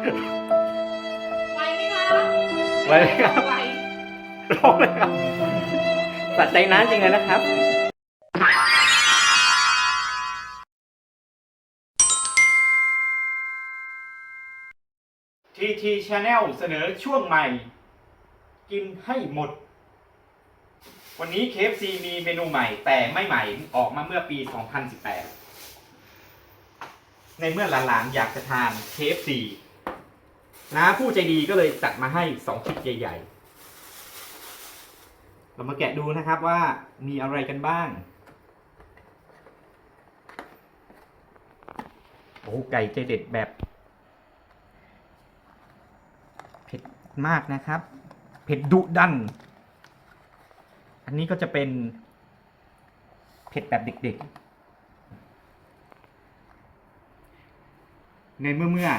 ไหวไหมคะไหวไหมครับ ไหวร้องเลยครับสะใจน้ำจริงเลยนะครับ TT Channel เสนอช่วงใหม่ กินให้หมด วันนี้ KFC มีเมนูใหม่ แต่ไม่ใหม่ออกมาเมื่อปี 2018 ในเมื่อหลานๆอยากจะทาน KFC นะผู้ใจดีก็เลยจัดมาให้2ชิ้นใหญ่ๆ เรามาแกะดูนะครับว่ามีอะไรกันบ้าง โอ้ไก่ใจเด็ดแบบเผ็ดมากนะครับ เผ็ดดุดัน อันนี้ก็จะเป็น เผ็ดแบบเด็กๆ ในเมื่อเมื่อ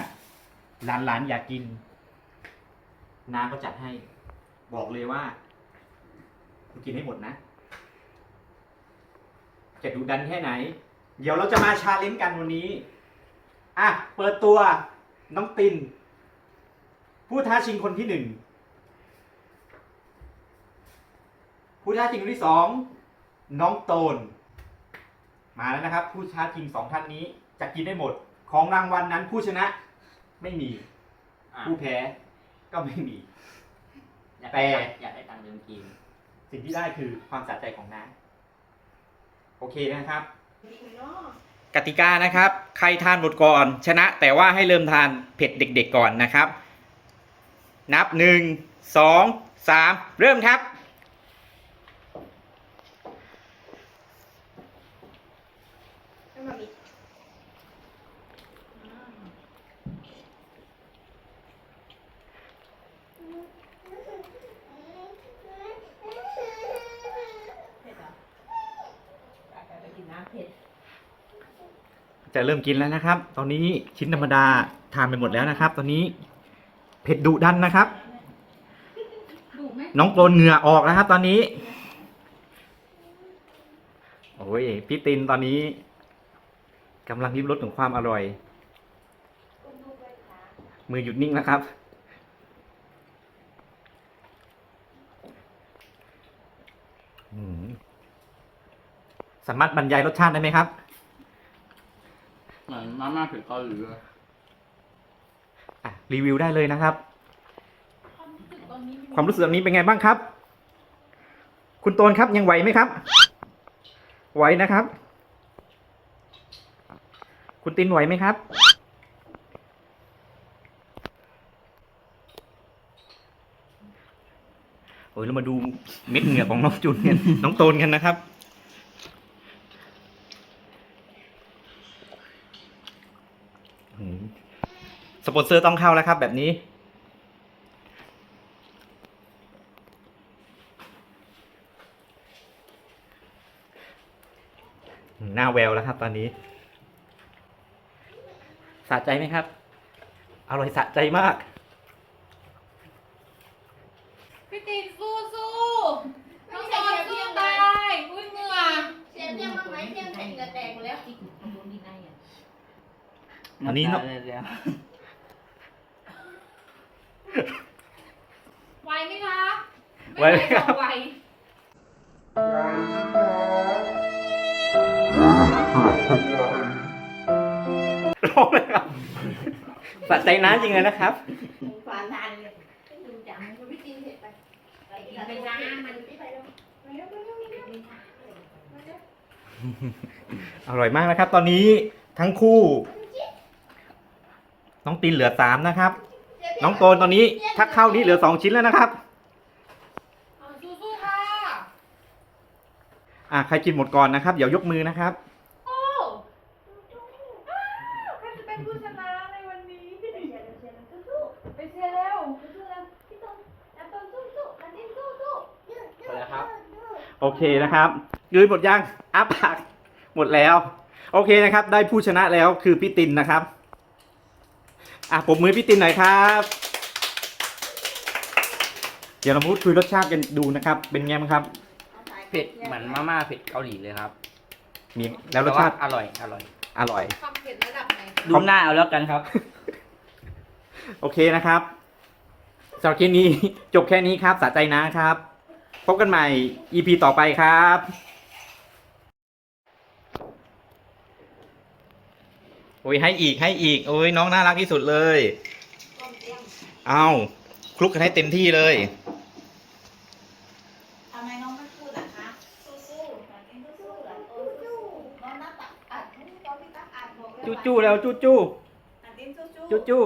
หลานๆอยากกิน น้าก็จัดให้ บอกเลยว่า คุณกินให้หมดนะ จะดุดันแค่ไหน เดี๋ยวเราจะมาชาเลนจ์กันวันนี้ อะ เปิดตัวน้องติน ผู้ท้าชิงคนที่หนึ่ง ผู้ท้าชิงคนที่สอง น้องโตน มาแล้วนะครับ ผู้ท้าชิงสองท่านนี้จะกินได้หมด ของรางวัลนั้นผู้ชนะ ไม่มีผู้แพ้ก็ไม่มี อยากแต่ได้อยากได้ตังค์เดิมทีมสิ่งที่ได้คือความสะใจของน้าโอเคนะครับกติกานะครับ ใครทานหมดก่อน ชนะแต่ว่าให้เริ่มทานเผ็ดเด็กๆก่อนนะครับ นับหนึ่งสองสามเริ่มครับเผ็ดเหรอไปกินน้ำเผ็ด จะเริ่มกินแล้วนะครับ ตอนนี้ชิ้นธรรมดาทานไปหมดแล้วนะครับ ตอนนี้เผ็ดดุดันนะครับ น้องโปรนเหงื่อออกแล้วครับ ตอนนี้ โอ้ยพี่ตินตอนนี้กำลังริบรสของความอร่อย มือหยุดนิ่งแล้วครับ สามารถบรรยายรสชาติได้ไหมครับ มือนมาม่าเผ็ดเกาหลีเลยอะรีวิวได้เลยนะครับ ความรู้สึกตอนนี้ความรู้สึกแบบนี้เป็นไงบ้างครับ คุณโตนครับยังไหวไหมครับ ไหวนะครับ คุณตินไหวไหมครับ โอ้ยเรามาดูเม็ดเหงื่อของน้องจุนกันน้องโตนกันนะครับ อืม สปอนเซอร์ต้องเข้าแล้วครับ แบบนี้ หน้าแววแล้วครับ ตอนนี้ สะใจไหมครับ อร่อยสะใจมาก พี่ตินสู้สู้น้องตอนสู้ตายอุ้ยเหงื่อ เสียงเรียงมาไหมเรียงแข่งกับแตกหมดแล้ว อันนี้เนอะำตาเลยแล้วไหวไหมคะไหวไหมครับไหวร้องเลยครับสะใจน้ำจริงเลยนะครับฝานทานเลยดูจังมันไม่กินเผ็ดไปไปกินไปนะมันไม่ไปแล้วไปแล้วไปแล้วไปแล้วไปแล้วอร่อยมากนะครับ ตอนนี้ทั้งคู่ น้องตินเหลือสามนะครับ น้องโตนตอนนี้ถ้าเข้านี้เหลือสองชิ้นแล้วนะครับเอาสู้สู้ค่ะอะใครกินหมดก่อนนะครับเดี๋ยวยกมือนะครับ โอ้อ้าวใครจะเป็นผู้ชนะในวันนี้เชียร์เชียร์สู้ไปเชียร์เร็วๆสู้ๆแล้วพี่ต้นแล้วต้นสู้ๆแล้วนี่สู้ๆหมดแล้วครับ โอเคนะครับยืนหมดยังอัพปากหมดแล้ว โอเคนะครับ ได้ผู้ชนะแล้วคือพี่ตินนะครับ อะผมมือพี่ตินหน่อยครับ เดี๋ยวเราพูดคุยรสชาติกันดูนะครับ เป็นไงบ้างครับ เผ็ดเหมือนมาม่าเผ็ดเกาหลีเลยครับมีแล้วรสชาติแว่าอร่อย อร่อย อร่อย ความเผ็ดระดับไหนดูหน้าเอาแล้วกันครับ โอเคนะครับสำหรับคลิปนี้จบแค่นี้ครับสะใจนะครับ พบกันใหม่ EP ต่อไปครับ อ้ยให้อีกให้อีกโอ้ยน้องน่ารักที่สุดเลย เอาคลุกกันให้เต็มที่เลยทำไมน้องไม่พูดล่ะคะสู้ๆหากินสู้ๆเหรอเออสู้ๆน้องนับตักอัดน้องพี่ตักอัดบอกเลยจู้จู้แล้วจู้จู้หากินสู้ๆ จู้จู้